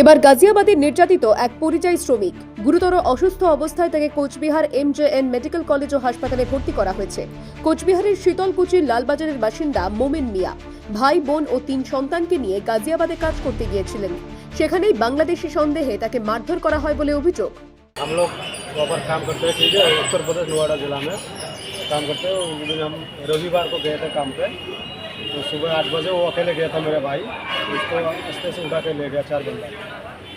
এবার গাজিয়াবাদের নির্যাতিত এক পরিযায়ী শ্রমিক গুরুতর অসুস্থ অবস্থায় তাকে কোচবিহার এমজেএন মেডিকেল কলেজ ও হাসপাতালে ভর্তি করা হয়েছে। কোচবিহারের শীতলকুচির লালবাজারের বাসিন্দা মোমেন মিয়া ভাই, বোন ও তিন সন্তানকে নিয়ে গাজিয়াবাদে কাজ করতে গিয়েছিলেন। সেখানেই বাংলাদেশি সন্দেহে তাকে মারধর করা হয় বলে অভিযোগ। हम लोग वहाँ काम करते हैं ठीक है, उत्तर प्रदेश नोएडा जिला में काम करते हैं उस दिन हम रविवार को गए थे काम पे। तो सुबह आठ बजे वो अकेले गया था मेरा भाई। उसको रास्ते से उठा के ले गया चार बंदा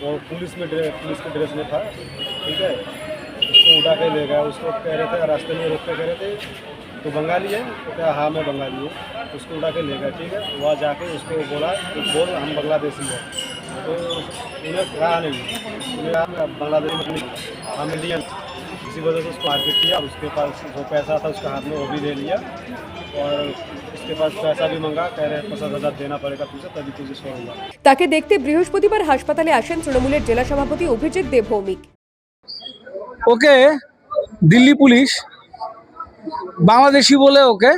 वो पुलिस में ड्रेस पुलिस के ड्रेस में था, ठीक है? उसको उठा के ले गया। उसको कह रहे थे रास्ते में रोक के कह रहे थे? तो बंगाली है? तो क्या हाँ मैं बंगाली हूँ। उसको उठा के ले गया, ठीक है? वहाँ जाके उसको बोला कि बोल, हम बांग्लादेशी हैं। तो उन्हें कहा नहीं। बांग्लादेश हम इंडियन इसी वजह से उसको मारपीट किया और उसके पास जो पैसा था उसका हाथ में वो भी ले लिया और उसके पास पैसा भी मंगा कह रहे पचास हज़ार देना पड़ेगा तुझे तभी तुझे छोड़ूंगा তাকে দেখতে বৃহস্পতিবার হাসপাতালে আসেন তৃণমূলের জেলা সভাপতি অভিজিৎ দেব ভৌমিক ওকে দিল্লি পুলিশ বাংলাদেশি বলে ওকে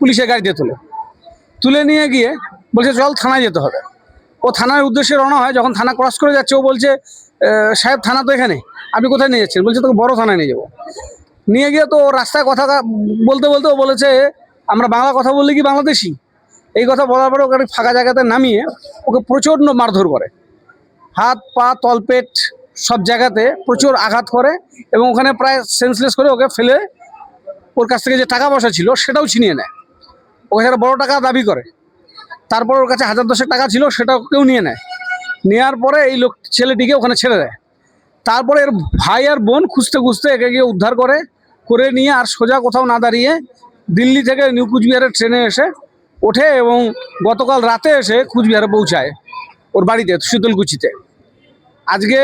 পুলিশের গাড়িতে তুলে তুলে নিয়ে গিয়ে বলছে চল থানায় যেতে হবে ও থানার উদ্দেশ্যে রওনা হয়, যখন থানা ক্রস করে যাচ্ছে, ও বলছে সাহেব, থানা তো এখানে, আপনি কোথায় নিয়ে যাচ্ছেন? বলছে, তোকে বড় থানায় নিয়ে যাব। নিয়ে গিয়ে তো রাস্তায় কথা বলতে বলতে ও বলেছে, আমরা বাংলা কথা বললে কি বাংলাদেশি? এই কথা বলার পরে ওকে ফাঁকা জায়গাতে নামিয়ে ওকে প্রচণ্ড মারধর করে। হাত, পা, তলপেট সব জায়গাতে প্রচুর আঘাত করে এবং ওখানে প্রায় সেন্সলেস করে ওকে ফেলে ওর কাছ থেকে যে টাকা পয়সা ছিল সেটাও ছিনিয়ে নেয়। ওকে একটা বড় টাকা দাবি করে তারপর ওর কাছে হাজার দশেক টাকা ছিল, সেটাও কেউ নিয়ে নেয়। নেওয়ার পরে এই লোক, ছেলেটিকে ওখানে ছেড়ে দেয়। তারপরে এর ভাই আর বোন খুঁজতে খুঁজতে একে গিয়ে উদ্ধার করে করে নিয়ে আর সোজা কোথাও না দাঁড়িয়ে দিল্লি থেকে নিউ কুচবিহারের ট্রেনে এসে ওঠে এবং গতকাল রাতে এসে কুচবিহারে পৌঁছায় ওর বাড়িতে, শীতলকুচিতে। আজকে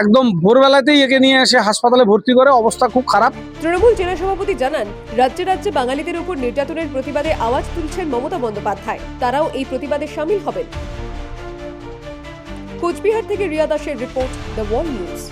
একদম ভোরবেলাতেই একে নিয়ে এসে হাসপাতালে ভর্তি করে, অবস্থা খুব খারাপ। তৃণমূল জেলা সভাপতি জানান, রাজ্যে রাজ্যে বাঙালিদের উপর নির্যাতনের প্রতিবাদে আওয়াজ তুলছেন মমতা বন্দ্যোপাধ্যায়। তারাও এই প্রতিবাদে সামিল হবেন। কোচবিহার থেকে রিয়া দাসের রিপোর্ট, দ্য ওয়ার্ল্ড নিউজ।